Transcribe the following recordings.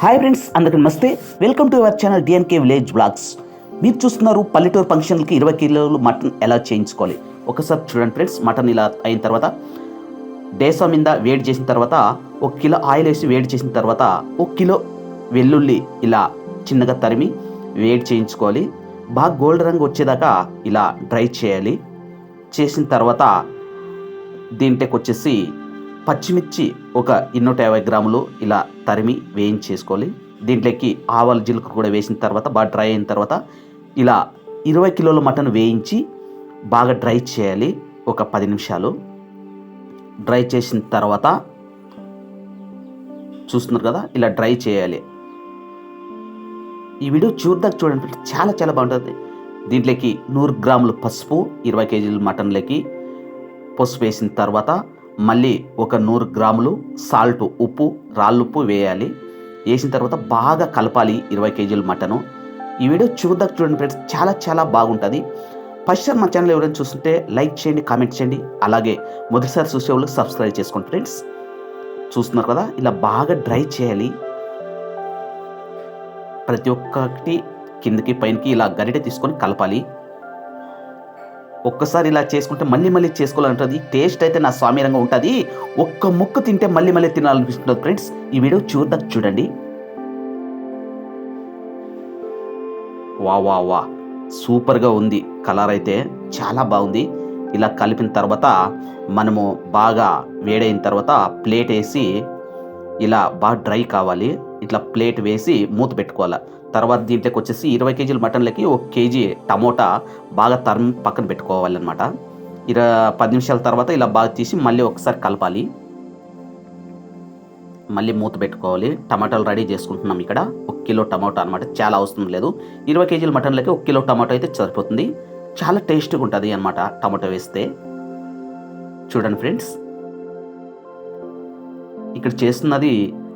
Hi friends అందరికీ నమస్తే. Welcome to our channel DNK village blogs మీరు చూస్తున్నారు పల్లెటూరు ఫంక్షన్లకి ఇరవై కిలోలు మటన్ ఎలా చేయించుకోవాలి? ఒకసారి చూడండి ఫ్రెండ్స్ మటన్ ఇలా అయిన తర్వాత డేసా మీద వేడి చేసిన తర్వాత ఒక కిలో ఆయిల్ వేసి వేడి చేసిన తర్వాత ఒక కిలో వెల్లుల్లి ఇలా చిన్నగా తరిమి వేడి చేయించుకోవాలి. బాగా గోల్డ్ రంగు వచ్చేదాకా ఇలా డ్రై చేయాలి. చేసిన తర్వాత దీంట్లోకి వచ్చేసి పచ్చిమిర్చి ఒక ఇన్నూట యాభై గ్రాములు ఇలా తరిమి వేయించేసుకోవాలి. దీంట్లోకి ఆవాలు జీలకర్ర కూడా వేసిన తర్వాత బాగా డ్రై అయిన తర్వాత ఇలా ఇరవై కిలోల మటన్ వేయించి బాగా డ్రై చేయాలి. ఒక పది నిమిషాలు. డ్రై చేసిన తర్వాత చూస్తున్నారు కదా ఇలా డ్రై చేయాలి. ఈ వీడియో చూద్దాక చూడండి చాలా చాలా బాగుంటుంది. దీంట్లోకి నూరు గ్రాములు పసుపు ఇరవై కేజీల మటన్లకి పసుపు వేసిన తర్వాత మళ్ళీ ఒక నూరు గ్రాములు సాల్ట్ ఉప్పు రాళ్ళుప్పు వేయాలి. వేసిన తర్వాత బాగా కలపాలి ఇరవై కేజీల మటను. ఈ వీడియో చూద్దాక చూడండి ఫ్రెండ్స్ చాలా చాలా బాగుంటుంది. ఫస్ట్ సార్ మా ఛానల్ ఎవరైనా చూస్తుంటే లైక్ చేయండి కామెంట్ చేయండి. అలాగే మొదటిసారి చూసే వాళ్ళు సబ్స్క్రైబ్ చేసుకోండి ఫ్రెండ్స్. చూస్తున్నారు కదా ఇలా బాగా డ్రై చేయాలి. ప్రతి ఒక్కటి కిందకి పైనకి ఇలా గరిటె తీసుకొని కలపాలి. ఒక్కసారి ఇలా చేసుకుంటే మళ్ళీ మళ్ళీ చేసుకోవాలంటుంది. టేస్ట్ అయితే నా స్వామిరంగా ఉంటుంది. ఒక్క ముక్క తింటే మళ్ళీ మళ్ళీ తినాలనిపిస్తుంది ఫ్రెండ్స్. ఈ వీడియో చూద్దాం చూడండి. వా వా వా. సూపర్గా ఉంది. కలర్ అయితే చాలా బాగుంది. ఇలా కలిపిన తర్వాత మనము బాగా వేడైన తర్వాత ప్లేట్ వేసి ఇలా బాగా డ్రై కావాలి. ఇట్లా ప్లేట్ వేసి మూత పెట్టుకోవాలి. తర్వాత దీంట్లోకి వచ్చేసి ఇరవై కేజీల మటన్లకి ఒక కేజీ టమోటా బాగా తరిమి పక్కన పెట్టుకోవాలన్నమాట. ఇర పది నిమిషాల తర్వాత ఇలా బాగా తీసి మళ్ళీ ఒకసారి కలపాలి. మళ్ళీ మూత పెట్టుకోవాలి. టమాటాలు రెడీ చేసుకుంటున్నాం ఇక్కడ. ఒక కిలో టమాటా అనమాట చాలా అవసరం లేదు. ఇరవై కేజీల మటన్లకి ఒక కిలో టమాటో అయితే సరిపోతుంది. చాలా టేస్ట్గా ఉంటుంది అనమాట టమాటో వేస్తే. చూడండి ఫ్రెండ్స్. ఇక్కడ చేస్తున్నది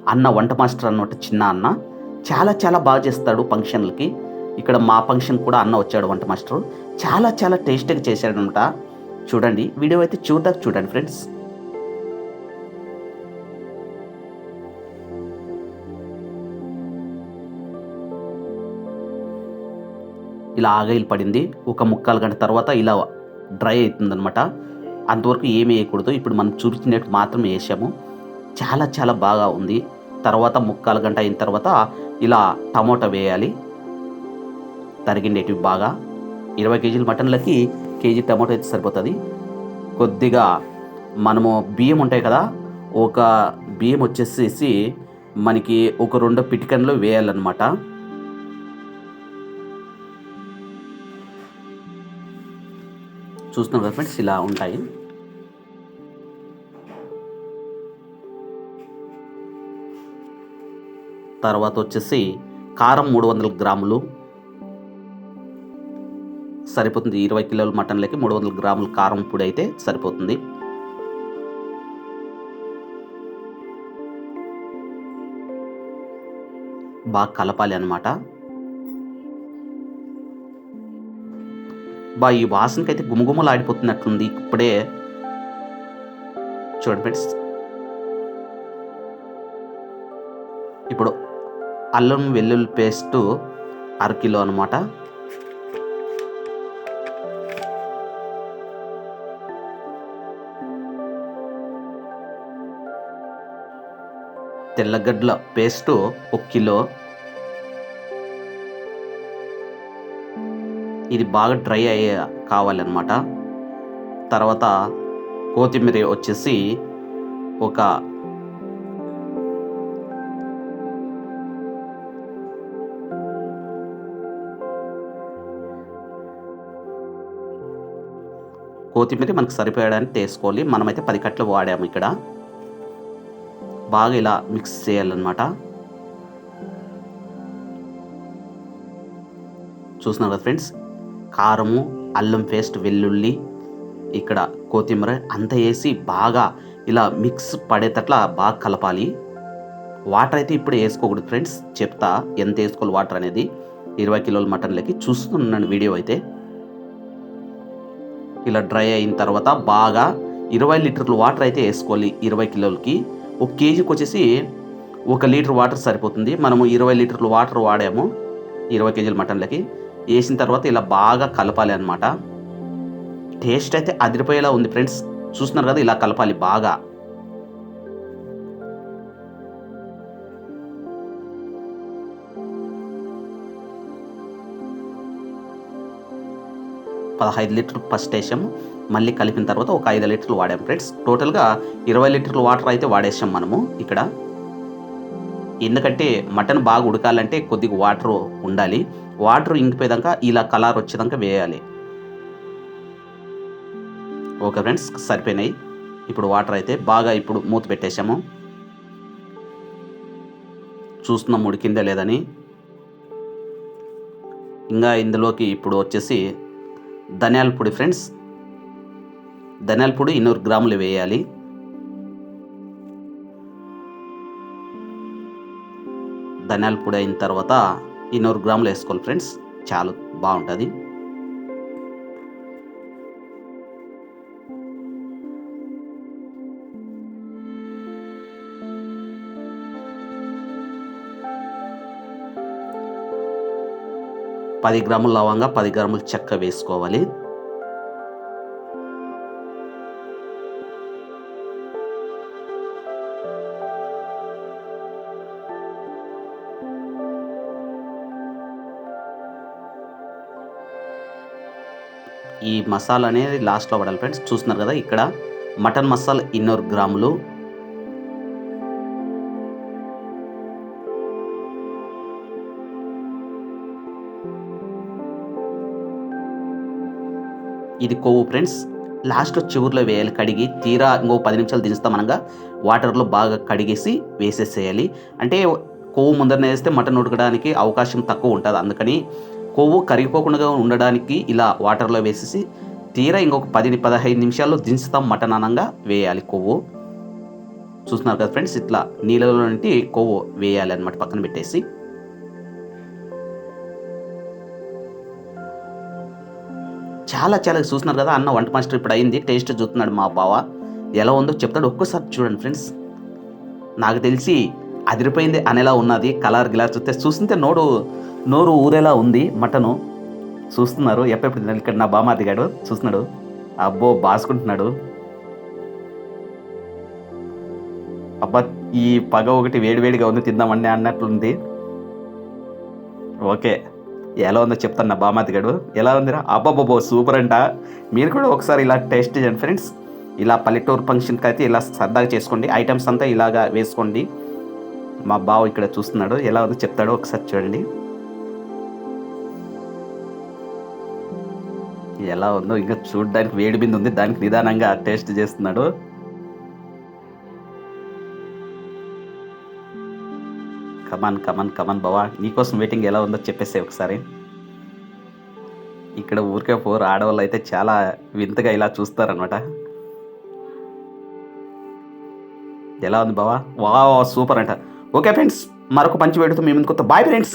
అన్న వంట మాస్టర్ అన్నమాట చిన్న అన్న. చాలా చాలా బాగా చేస్తాడు ఫంక్షన్లకి. ఇక్కడ మా ఫంక్షన్ కూడా అన్న వచ్చాడు వంట మాస్టర్. చాలా చాలా టేస్టీగా చేశాడనమాట. చూడండి వీడియో అయితే చూద్దాం చూడండి ఫ్రెండ్స్. ఇలా ఆగాయిలు పడింది. ఒక ముక్కాలు గంట తర్వాత ఇలా డ్రై అవుతుందనమాట. అంతవరకు ఏమి వేయకూడదు. ఇప్పుడు మనం చూపించినట్టు మాత్రం వేసాము. చాలా చాలా బాగా ఉంది. తర్వాత ముక్కాలు గంట అయిన తర్వాత ఇలా టమోటా వేయాలి. తరిగిండేటివి బాగా. ఇరవై కేజీల మటన్లకి కేజీ టమోటా అయితే సరిపోతుంది. కొద్దిగా మనము బియ్యం ఉంటాయి కదా ఒక బియ్యం వచ్చేసేసి మనకి ఒక రెండు పిటికన్లు వేయాలన్నమాట. చూస్తున్నాం కదా ఫ్రెండ్స్ ఇలా ఉంటాయి. తర్వాత వచ్చేసి కారం మూడు వందల గ్రాములు. సరిపోతుంది ఇరవై కిలోల మటన్లకి మూడు వందల గ్రాముల కారం పొడి అయితే సరిపోతుంది. బాగా కలపాలి అనమాట బా ఈ వాసనకైతే గుమగుమలు ఆడిపోతున్నట్లుంది ఇప్పుడే చూడండి ఇప్పుడు అల్లం వెల్లుల్లి పేస్ట్ అరకిలో అనమాట తెల్లగడ్డల పేస్ట్ ఒక కిలో. ఇది బాగా డ్రై అయ్యే కావాలన్నమాట. తర్వాత కొత్తిమీర వచ్చేసి ఒక కొత్తిమీర మనకు సరిపోయడానికి తీసుకోవాలి. మనమైతే పది కట్టలు వాడాము ఇక్కడ. బాగా ఇలా మిక్స్ చేయాలన్నమాట. చూస్తున్నారు కదా ఫ్రెండ్స్? కారము అల్లం పేస్ట్ వెల్లుల్లి ఇక్కడ కొత్తిమీర అంతా వేసి బాగా ఇలా మిక్స్ పడేటట్లా బాగా కలపాలి. వాటర్ అయితే ఇప్పుడు వేసుకోకూడదు ఫ్రెండ్స్. చెప్తా ఎంత వేసుకోవాలి వాటర్ అనేది? ఇరవై కిలోల మటన్లకి చూస్తున్నాను వీడియో అయితే. ఇలా డ్రై అయిన తర్వాత బాగా ఇరవై లీటర్లు వాటర్ అయితే వేసుకోవాలి ఇరవై కిలోలకి. ఒక కేజీకి వచ్చేసి ఒక లీటర్ వాటర్ సరిపోతుంది. మనము ఇరవై లీటర్లు వాటర్ వాడాము ఇరవై కేజీల మటన్లకి. వేసిన తర్వాత ఇలా బాగా కలపాలి అనమాట టేస్ట్ అయితే అదిరిపోయేలా ఉంది ఫ్రెండ్స్. చూస్తున్నారు కదా ఇలా కలపాలి బాగా. పదహైదు లీటర్లు ఫస్ట్ వేసాము మళ్ళీ కలిపిన తర్వాత ఒక ఐదు లీటర్లు వాడాము ఫ్రెండ్స్. టోటల్గా ఇరవై లీటర్లు వాటర్ అయితే వాడేసాం మనము ఇక్కడ. ఎందుకంటే మటన్ బాగా ఉడకాలంటే కొద్దిగా వాటర్ ఉండాలి. వాటర్ ఇంకిపోయాక ఇలా కలర్ వచ్చేదాకా వేయాలి. ఓకే ఫ్రెండ్స్ సరిపోయినాయి. ఇప్పుడు వాటర్ అయితే బాగా ఇప్పుడు మూత పెట్టేశాము చూస్తున్నాం ఉడికిందా లేదని ఇంకా ఇందులోకి ఇప్పుడు వచ్చేసి ధనియాల పొడి ఫ్రెండ్స్. ధనియాల పొడి ఇన్నూరు గ్రాములు వేయాలి. ధనియాల పొడి అయిన తర్వాత ఇన్నూరు గ్రాములు వేసుకోవాలి ఫ్రెండ్స్. చాలా బాగుంటుంది. పది గ్రాముల లవంగా పది గ్రాముల చెక్క వేసుకోవాలి. ఈ మసాలా అనేది లాస్ట్లో పడాలి ఫ్రెండ్స్ చూస్తున్నారు కదా ఇక్కడ మటన్ మసాలా ఇన్నూరు గ్రాములు ఇది కొవ్వు ఫ్రెండ్స్. లాస్ట్లో చివరిలో వేయాలి. కడిగి తీరా ఇంకో పది నిమిషాలు దించుతాం అనగా వాటర్లో బాగా కడిగేసి వేసేసేయాలి. అంటే కొవ్వు ముందరనే వేస్తే మటన్ ఉడకడానికి అవకాశం తక్కువ ఉంటుంది. అందుకని కొవ్వు కరిగిపోకుండా ఉండడానికి ఇలా వాటర్లో వేసేసి తీరా ఇంకొక పది పదహైదు నిమిషాల్లో దించుతాం మటన్ అనంగా వేయాలి కొవ్వు. చూస్తున్నారు కదా ఫ్రెండ్స్ ఇట్లా నీళ్ళలో నుండి కొవ్వు వేయాలి అనమాట పక్కన పెట్టేసి. చాలా చాలా చూస్తున్నారు కదా అన్న వంట మాస్టర్ ఇప్పుడు అయింది టేస్ట్ చూస్తున్నాడు మా బావ. ఎలా ఉందో చెప్తాడు. ఒక్కసారి చూడండి ఫ్రెండ్స్. నాకు తెలిసి అదిరిపోయింది అనేలా ఉన్నది. కలర్ గిలార్ చూస్తే చూస్తుంటే నోరు నోరు ఊరేలా ఉంది మటను. చూస్తున్నారు. ఎప్పుడెప్పుడు ఇక్కడ నా బామ్మ దిగాడు చూస్తున్నాడు. అబ్బో బాసుకుంటున్నాడు. అబ్బా ఈ పగ ఒకటి వేడివేడిగా ఉంది తిందామని అన్నట్లుంది. ఓకే. ఎలా ఉందో చెప్తాను నా బామాతి గడు. ఎలా ఉందిరా? అబ్బాబో సూపర్ అంట. మీరు కూడా ఒకసారి ఇలా టేస్ట్ చేయండి ఫ్రెండ్స్. ఇలా పల్లెటూరు ఫంక్షన్కి అయితే ఇలా సరదాగా చేసుకోండి. ఐటమ్స్ అంతా ఇలాగా వేసుకోండి. మా బావ ఇక్కడ చూస్తున్నాడు. ఎలా ఉందో చెప్తాడో ఒకసారి చూడండి. ఎలా ఉందో ఇంకా చూడడానికి వేడి బిందు ఉంది. దానికి నిదానంగా టేస్ట్ చేస్తున్నాడు. కమాన్ కమాన్ కమాన్ బావా. నీకోసం వెయిటింగ్ ఎలా ఉందో చెప్పేసి ఒకసారి. ఇక్కడ ఊరికే పోరు ఆడవాళ్ళు అయితే చాలా వింతగా ఇలా చూస్తారనమాట ఎలా ఉంది బావా? వా సూపర్ అంట. ఓకే ఫ్రెండ్స్ మరొక మంచి వేడుతో మీ ముందుకు బాయ్ ఫ్రెండ్స్